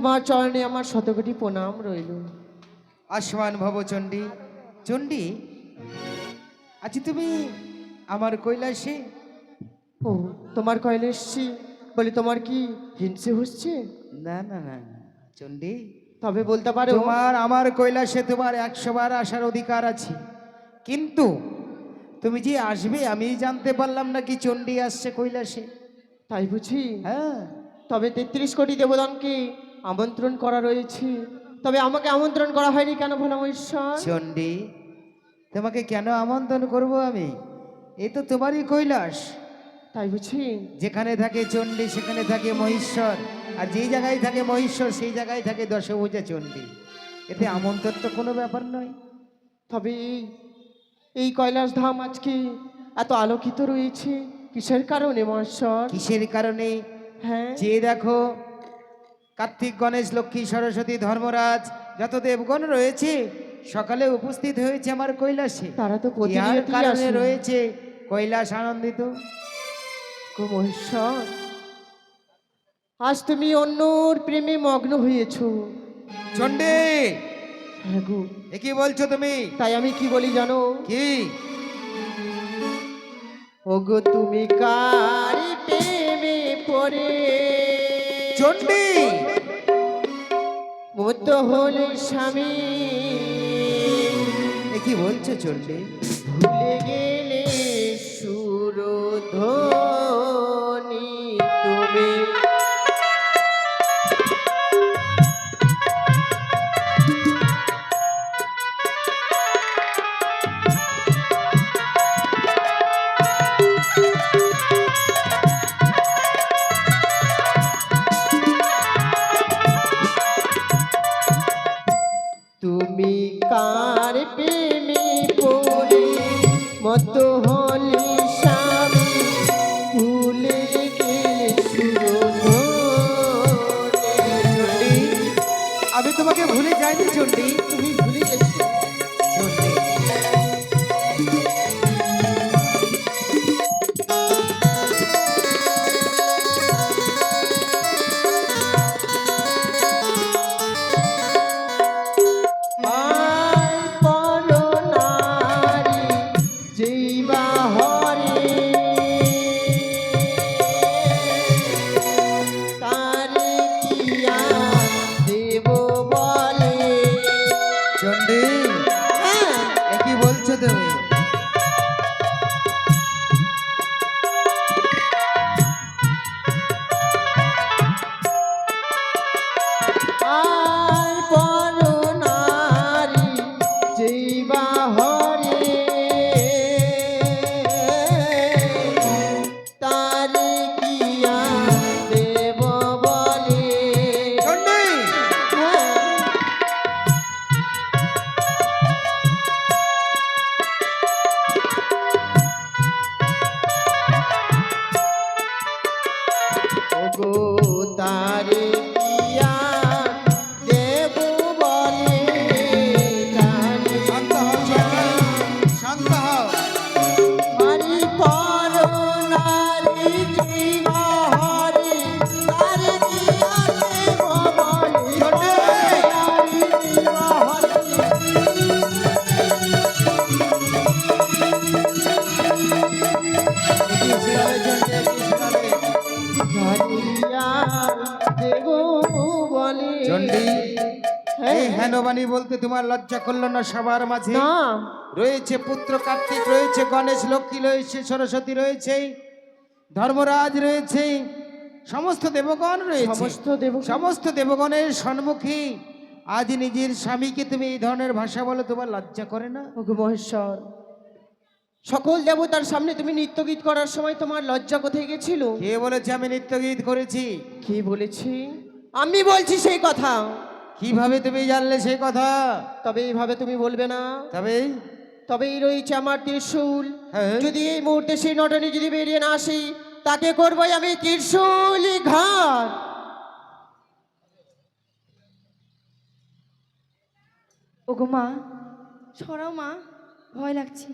তোমার চরণে আমার শতকোটি প্রণাম রইল। আসমান ভব চণ্ডী চণ্ডী আজ তুমি আমার কৈলাসে? ও তোমার কয়লে এসছি বলে তোমার কি হিংসে হচ্ছে? না না না চণ্ডী। তবে বলতে পারো। তোমার আমার কৈলাসে তোমার একশো বার আসার অধিকার আছে। কিন্তু তুমি যে আসবে আমি জানতে পারলাম না কি চণ্ডী আসছে কৈলাসে। তাই বুঝি? হ্যাঁ। তবে তেত্রিশ কোটি দেবতানকে আমন্ত্রণ করা রয়েছে। তবে আমাকে আমন্ত্রণ করা হয়নি কেন ভোলাম ঈশ্বর চণ্ডী তোমাকে কেন আমন্ত্রণ করব আমি? এ তো তোমারই কৈলাস। তাই বুঝি? যেখানে থাকে চণ্ডী সেখানে থাকে মহেশ্বর আর যেই জায়গায় থাকে মহেশ্বর সেই জায়গায় থাকে দশভূজা চণ্ডী। এতে আমন্ত্রণ তো কোনো ব্যাপার নয়। তবে এই- এই কৈলাস ধাম আজকে এত আলোকিত রয়েছে। কিসের কারণে মহেশ্বর কিসের কারণে? হ্যাঁ? যে দেখো কার্তিক গণেশ লক্ষ্মী সরস্বতী ধর্মরাজ যত দেবগণ রয়েছে সকালে উপস্থিত হয়েছে আমার কৈলাসে। তারা তো কারণে রয়েছে কৈলাস আনন্দিত। আজ তুমি অন্যর প্রেমে মগ্ন হয়েছো। চণ্ডী! হ্যাঁ এ কি বলছো তুমি? তাই আমি কি বলি জানো? কি? ওগো তুমি কার প্রেমে পড়ে চণ্ডী। মত হলে স্বামী। এ কি বলছো চণ্ডী? ভুলে গেলে সুরধ্বনি তুমি তুমি মত হলে স্বামী ভুলে। আমি তোমাকে ভুলে যাইনি চণ্ডী তোমার লজ্জা করল না সবার মাঝে? না। রয়েছে পুত্র কার্তিক রয়েছে গণেশ লক্ষ্মী রয়েছে সরস্বতী রয়েছে ধর্মরাজ রয়েছে সমস্ত দেবগণ রয়েছে। সমস্ত দেব সমস্ত দেবগণের সম্মুখে আজ নিজের স্বামীকে তুমি এই ধরনের ভাষা বলো তোমার লজ্জা করে না? ওগো মহেশ্বর। সকল দেবতার সামনে তুমি নৃত্য গীত করার সময় তোমার লজ্জা কোথায় গেছিল? কে বলেছে আমি নৃত্য গীত করেছি? কি বলেছি? আমি বলছি সেই কথা। কীভাবে তুমি জানলে সে কথা? তবে এইভাবে তুমি বলবে না। তবে? তবে এই রয়েছে আমার ত্রিশূল। হ্যাঁ। যদি এই মুহূর্তে সেই নটনে যদি বেরিয়ে না আসি তাকে করব আমি ত্রিশূলি ঘাট ওগো মা সরাও মা ভয় লাগছে।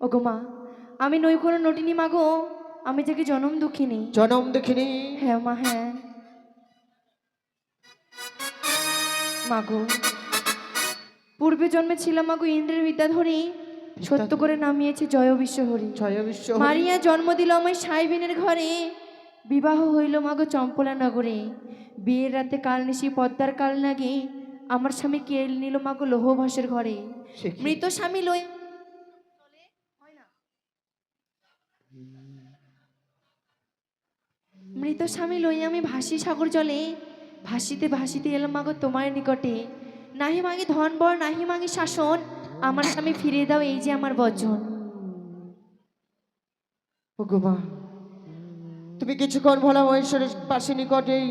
ওগো মা আমি নই কোনো নটিনি মাগো আমি যাকে জনম দুঃখিনী। জনম দেখিনি? হ্যাঁ মা হ্যাঁ। মাগো। পূর্বে জন্মে ছিলাম মাগো ইন্দ্রের বিদ্যাধরী। সত্য করে নামিয়েছে জয় বিশ্ব হরি জয় বিশ্ব মারিয়া জন্ম দিল আমায় সাইবিনের ঘরে। বিবাহ হইল মাগো চম্পলা নগরে। বিয়ের রাতে কাল নিশি পদ্মার কাল নাগে আমার স্বামী কেল নিল মাগো লোহভাসের ঘরে। মৃত স্বামী লই মৃত স্বামী লই আমি ভাসি সাগর জলে ভাসিতে ভাসিতে এলাম মাগো তোমার নিকটে। নাহি মাগি ধন বর নাহি মাগি শাসন। আমার স্বামী ফিরিয়ে দাও এই যে আমার বচন ওগো মা তুমি কিছুক্ষণ ভোলা মহেশ্বরের পাশে নিকটেই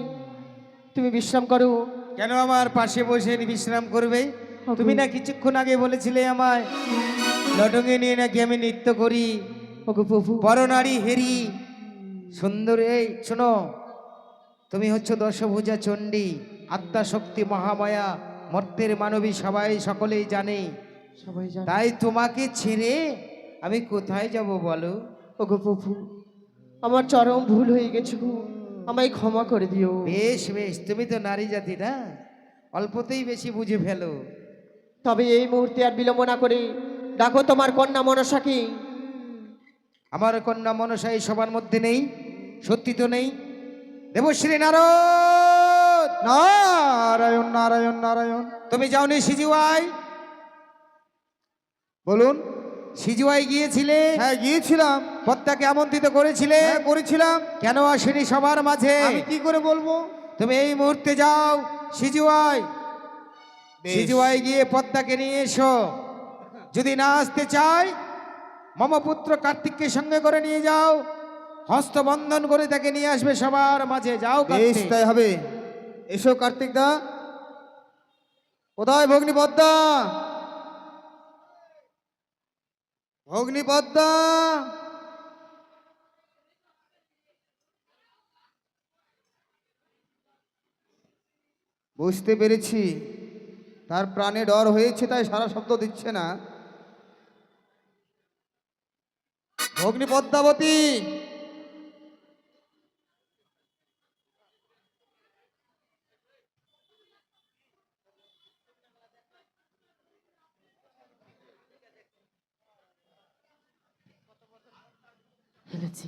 তুমি বিশ্রাম করো। কেন আমার পাশে বসে বিশ্রাম করবে? তুমি না কিছুক্ষণ আগে বলেছিলে আমায় লটঙ্গে নিয়ে নাকি আমি নৃত্য করি। ওগো প্রভু। পরনারী হেরি সুন্দর এই শোনো তুমি হচ্ছে দশভুজা চণ্ডী আত্মাশক্তি মহামায়া মর্তের মানবী সবাই সকলেই জানে। সবাই তাই তোমাকে ছেড়ে আমি কোথায় যাব বলো? ওগো প্রভু আমার চরম ভুল হয়ে গেছে আমায় ক্ষমা করে দিও। বেশ বেশ তুমি তো নারী জাতি না? অল্পতেই বেশি বুঝে ফেলো। তবে এই মুহূর্তে আর বিলম্ব না করে ডাকো তোমার কন্যা মনসাকে। আমার কন্যা মনসা এই সবার মধ্যে নেই সত্যি তো নেই। দেবশ্রী নারদ। নারায়ণ নারায়ণ নারায়ণ। তুমি যাওনি সিজুয়াই? বলুন সিজুয়াই গিয়েছিলে? হ্যাঁ গিয়েছিলাম। পদ্মাকে আমন্ত্রিত করেছিলে? হ্যাঁ করেছিলাম। কেন আসেনি সবার মাঝে? আমি কি করে বলব? তুমি এই মুহূর্তে যাও সিজুয়াই। সিজুয়াই গিয়ে পদ্মাকে নিয়ে এসো। যদি না আসতে চাই মম পুত্র কার্তিককে সঙ্গে করে নিয়ে যাও। হস্তবন্ধন করে তাকে নিয়ে আসবে সবার মাঝে। যাও তাই হবে। এসো কার্তিক দা। কোথায় ভগ্নি পদ্মা ভগ্নি পদ্মা বুঝতে পেরেছি। তার প্রাণে ডর হয়েছে, তাই সারা শব্দ দিচ্ছে না। ভগ্নি ফেলেছি।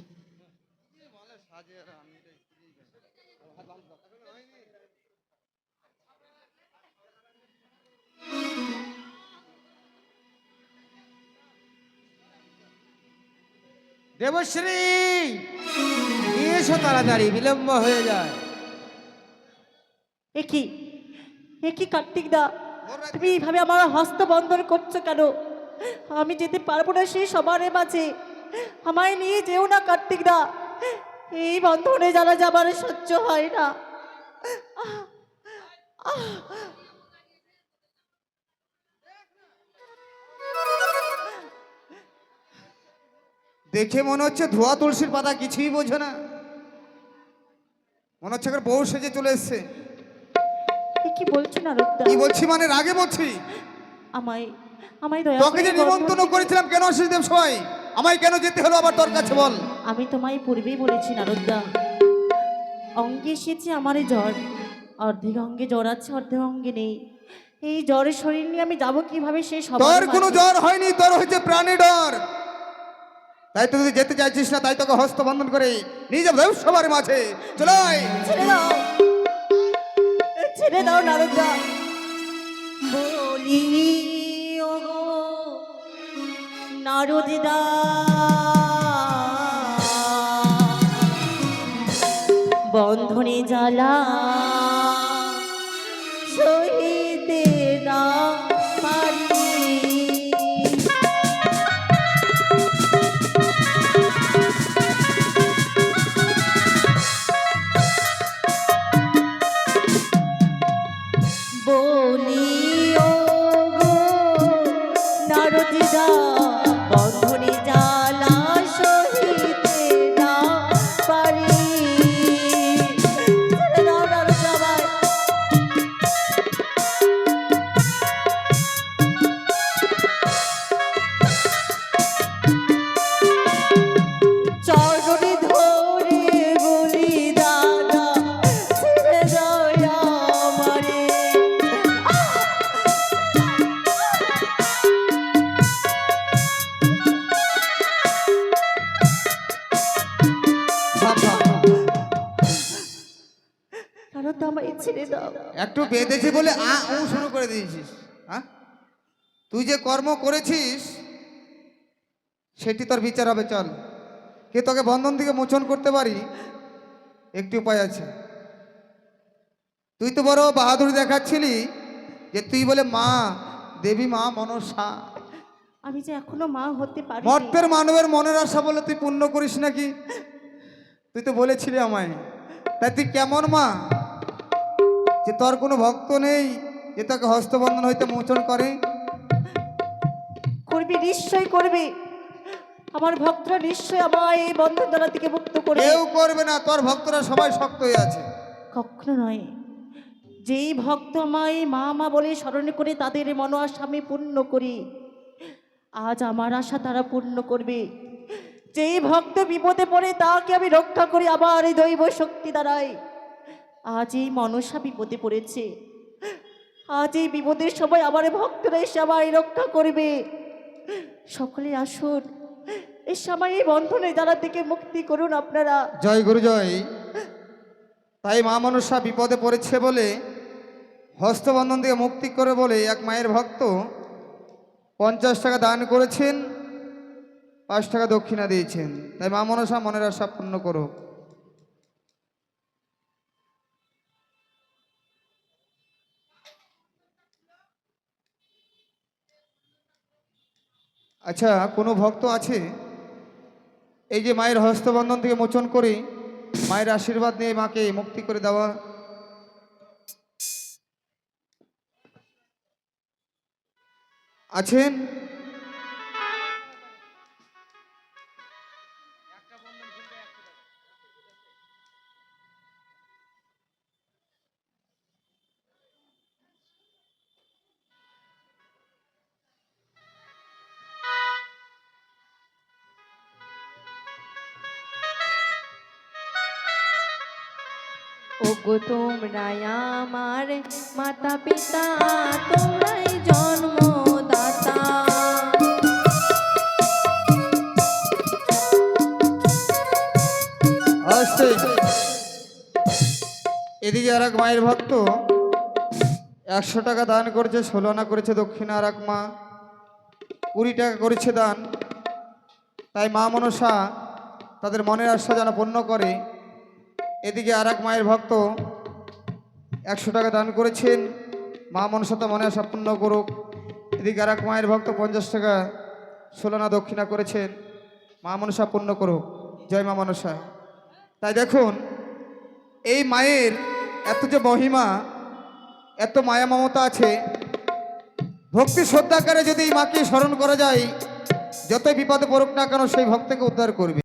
দেবশ্রী এসো তাড়াতাড়ি বিলম্ব হয়ে যায়। একি একই কার্তিক দা? তুমি এইভাবে আমার হস্ত বন্ধন করছ কেন? আমি যেতে পারব না সেই সবার মাঝে। আমায় নিয়ে যেও না কার্তিক দা এই বন্ধনে যারা যাবার সহ্য হয় না। দেখে মনে হচ্ছে ধোয়া তুলসীর পাতা কিছুই বোঝে না। মনে হচ্ছে বউ সেজে চলে এসছে। কি বলছো না কি বলছি মানে রাগে বলছি আমায় আমায় তোকে যে নিমন্ত্রণ করেছিলাম কেন দেব সবাই? আমায় কেন যেতে হলো আবার তোর কাছে বল? আমি তোমায় পূর্বেই বলেছি নারদা অঙ্গে এসেছে আমার এই জ্বর। অর্ধেক অঙ্গে জ্বর আছে অর্ধেক অঙ্গে নেই। এই জ্বরের শরীর নিয়ে আমি যাব কীভাবে সেই সবার তোর কোনো জ্বর হয়নি তোর হয়েছে প্রাণে ডর। তাই তো তুই যেতে চাইছিস না তাই তোকে হস্ত হস্তবন্ধন করে নিয়ে যাব সবার মাঝে। চলাই ছেড়ে দাও। ছেড়ে দাও নারদা বলি নারদিদা বন্ধনে জ্বালা। সহিতে একটু বেঁধেছি বলে আ উ শুরু করে দিয়েছিস হ্যাঁ? তুই যে কর্ম করেছিস সেটি তোর বিচার হবে চল। কে তোকে বন্ধন থেকে মোচন করতে পারি? একটি উপায় আছে। তুই তো বড় বাহাদুর দেখাচ্ছিলি যে তুই বলে মা দেবী মা মনসা। আমি যে এখনও মা হতে পারি মর্তের মানবের মনের আশা বলে তুই পূর্ণ করিস নাকি? তুই তো বলেছিলি আমায়। তাই তুই কেমন মা? যে তোর কোনো ভক্ত নেই যে তাকে হস্তবন্ধন হইতে মোচন করে? করবি নিশ্চয় করবি। আমার ভক্তরা নিশ্চয় আমায় এই বন্ধন দ্বারা থেকে মুক্ত করবে। কেউ করবে না তোর ভক্তরা সবাই শক্ত হয়ে আছে। কখনো নয়। যেই ভক্ত আমায় মা মা বলে স্মরণ করে তাদের মন আশা আমি পূর্ণ করি। আজ আমার আশা তারা পূর্ণ করবে। যেই ভক্ত বিপদে পড়ে তাকে আমি রক্ষা করি আবার এই দৈব শক্তি দ্বারাই। আজ এই মনসা বিপদে পড়েছে। আজ এই বিপদের সময় আমার ভক্তরা এসে আমায় রক্ষা করবে। সকলে আসুন এই সময় এই বন্ধনে যারা থেকে মুক্তি করুন আপনারা। জয় গুরু জয়। তাই মা মনসা বিপদে পড়েছে বলে, হস্তবন্ধন থেকে মুক্তি করে বলে এক মায়ের ভক্ত পঞ্চাশ টাকা দান করেছেন, পাঁচ টাকা দক্ষিণা দিয়েছেন। তাই মা মনসা মনের আশা পূর্ণ করো আচ্ছা কোনো ভক্ত আছে? এই যে মায়ের হস্তবন্ধন থেকে মোচন করে মায়ের আশীর্বাদ নিয়ে মাকে মুক্তি করে দেওয়া। আছেন? ওগো তোমরাই আমার মাতা পিতা তোমরাই জন্মদাতা। এদিকে আর এক মায়ের ভক্ত একশো টাকা দান করেছে, ষোলো আনা করেছে দক্ষিণা আর এক মা, কুড়ি টাকা করেছে দান। তাই মা মনসা তাদের মনের আশা যেন পূর্ণ করে। এদিকে আর এক মায়ের ভক্ত একশো টাকা দান করেছেন। মা মনসা তো মনে আশা করুক। এদিকে আর এক মায়ের ভক্ত পঞ্চাশ টাকা ষোলো আনা দক্ষিণা করেছেন। মা মনসা পূর্ণ করুক। জয় মা মনসা। তাই দেখুন, এই মায়ের এত যে মহিমা, এত মায়া মমতা আছে, ভক্তি শ্রদ্ধাকারে যদি এই মাকে স্মরণ করা যায়, যতই বিপদে পড়ুক না কেন সেই ভক্তকে উদ্ধার করবে।